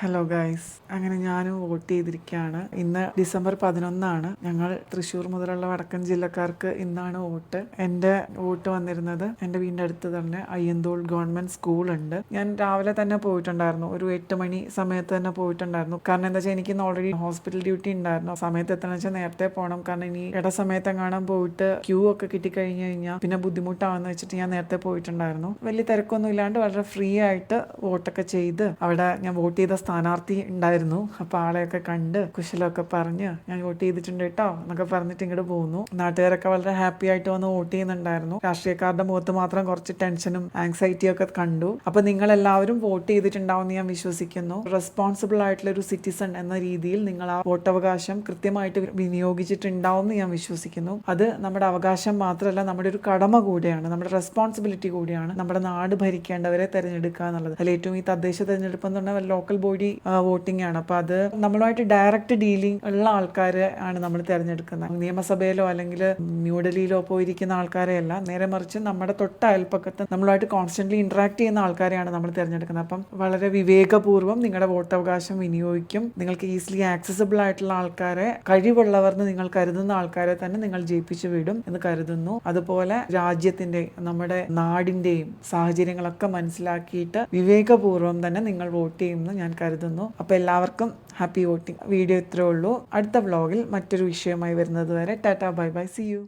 Hello guys അങ്ങനെ ഞാനും vote ചെയ്തിരിക്കുകയാണ്. ഇന്ന് ഡിസംബർ പതിനൊന്നാണ്. ഞങ്ങൾ തൃശ്ശൂർ മുതലുള്ള വടക്കൻ ജില്ലക്കാർക്ക് ഇന്നാണ് വോട്ട്. എന്റെ വോട്ട് വന്നിരുന്നത് എന്റെ വീടിന്റെ അടുത്ത് തന്നെ അയ്യന്തോൾ ഗവൺമെന്റ് സ്കൂളുണ്ട്. ഞാൻ രാവിലെ തന്നെ പോയിട്ടുണ്ടായിരുന്നു. ഒരു എട്ട് മണി സമയത്ത് തന്നെ പോയിട്ടുണ്ടായിരുന്നു. കാരണം എന്താ വെച്ചാൽ എനിക്ക് ഓൾറെഡി ഹോസ്പിറ്റൽ ഡ്യൂട്ടി ഉണ്ടായിരുന്നു. സമയത്ത് എത്തണം വെച്ചാൽ നേരത്തെ പോകണം. കാരണം ഇനി ഇട സമയത്ത് എങ്ങാനും പോയിട്ട് ക്യൂ ഒക്കെ കിട്ടിക്കഴിഞ്ഞ് കഴിഞ്ഞാൽ പിന്നെ ബുദ്ധിമുട്ടാവെന്ന് വെച്ചിട്ട് ഞാൻ നേരത്തെ പോയിട്ടുണ്ടായിരുന്നു. വലിയ തിരക്കൊന്നും ഇല്ലാണ്ട് വളരെ ഫ്രീ ആയിട്ട് വോട്ടൊക്കെ ചെയ്ത് അവിടെ ഞാൻ വോട്ട് ചെയ്ത സ്ഥാനാർത്ഥി ഉണ്ടായിരുന്നു. അപ്പോൾ ആളെയൊക്കെ കണ്ട് കുശലമൊക്കെ പറഞ്ഞ് ഞാൻ വോട്ട് ചെയ്തിട്ടുണ്ട് കേട്ടോ എന്നൊക്കെ പറഞ്ഞിട്ട് ഇങ്ങോട്ട് പോകുന്നു നാട്ടുകാരൊക്കെ വളരെ ഹാപ്പി ആയിട്ട് വന്ന് വോട്ട് ചെയ്യുന്നുണ്ടായിരുന്നു. രാഷ്ട്രീയക്കാരുടെ മുഖത്ത് മാത്രം കുറച്ച് ടെൻഷനും ആങ്സൈറ്റിയും ഒക്കെ കണ്ടു. അപ്പോൾ നിങ്ങൾ എല്ലാവരും വോട്ട് ചെയ്തിട്ടുണ്ടാവും എന്ന് ഞാൻ വിശ്വസിക്കുന്നു. റെസ്പോൺസിബിൾ ആയിട്ടുള്ള ഒരു സിറ്റിസൺ എന്ന രീതിയിൽ നിങ്ങൾ ആ വോട്ടവകാശം കൃത്യമായിട്ട് വിനിയോഗിച്ചിട്ടുണ്ടാവും എന്ന് ഞാൻ വിശ്വസിക്കുന്നു. അത് നമ്മുടെ അവകാശം മാത്രമല്ല നമ്മുടെ ഒരു കടമ കൂടിയാണ് നമ്മുടെ റെസ്പോൺസിബിലിറ്റി കൂടിയാണ് നമ്മുടെ നാട് ഭരിക്കേണ്ടവരെ തിരഞ്ഞെടുക്കുക എന്നുള്ളത്. അതിൽ ഏറ്റവും ഈ തദ്ദേശ തെരഞ്ഞെടുപ്പ് എന്ന് പറഞ്ഞാൽ ലോക്കൽ ബോഡി വോട്ടിംഗ് ആണ്. അപ്പോൾ അത് നമ്മളുമായിട്ട് ഡയറക്റ്റ് ഡീലിംഗ് ഉള്ള ആൾക്കാരെ ആണ് നമ്മൾ തിരഞ്ഞെടുക്കുന്നത്. നിയമസഭയിലോ അല്ലെങ്കിൽ ന്യൂഡൽഹിയിലോ പോയിരിക്കുന്ന ആൾക്കാരെ അല്ല. നേരെ മറിച്ച് നമ്മുടെ തൊട്ട അയൽപ്പക്കത്ത് നമ്മളുമായിട്ട് കോൺസ്റ്റന്റ്ലി ഇന്ററാക്ട് ചെയ്യുന്ന ആൾക്കാരെയാണ് നമ്മൾ തിരഞ്ഞെടുക്കുന്നത്. അപ്പം വളരെ വിവേകപൂർവം നിങ്ങളുടെ വോട്ടവകാശം വിനിയോഗിക്കും. നിങ്ങൾക്ക് ഈസിലി ആക്സസിബിൾ ആയിട്ടുള്ള ആൾക്കാരെ കഴിവുള്ളവർ എന്ന് നിങ്ങൾ കരുതുന്ന ആൾക്കാരെ തന്നെ നിങ്ങൾ ജയിപ്പിച്ചു വിടും എന്ന് കരുതുന്നു. അതുപോലെ രാജ്യത്തിന്റെ നമ്മുടെ നാടിന്റെയും സാഹചര്യങ്ങളൊക്കെ മനസ്സിലാക്കിയിട്ട് വിവേകപൂർവം തന്നെ നിങ്ങൾ വോട്ട് ചെയ്യുമെന്ന് ഞാൻ കരുതുന്നു. അപ്പോൾ എല്ലാവർക്കും ഹാപ്പി വോട്ടിംഗ്. വീഡിയോ ഇത്രേ ഉള്ളൂ. അടുത്ത വ്ളോഗിൽ മറ്റൊരു വിഷയമായി വരുന്നത് വരെ tata bye bye. See you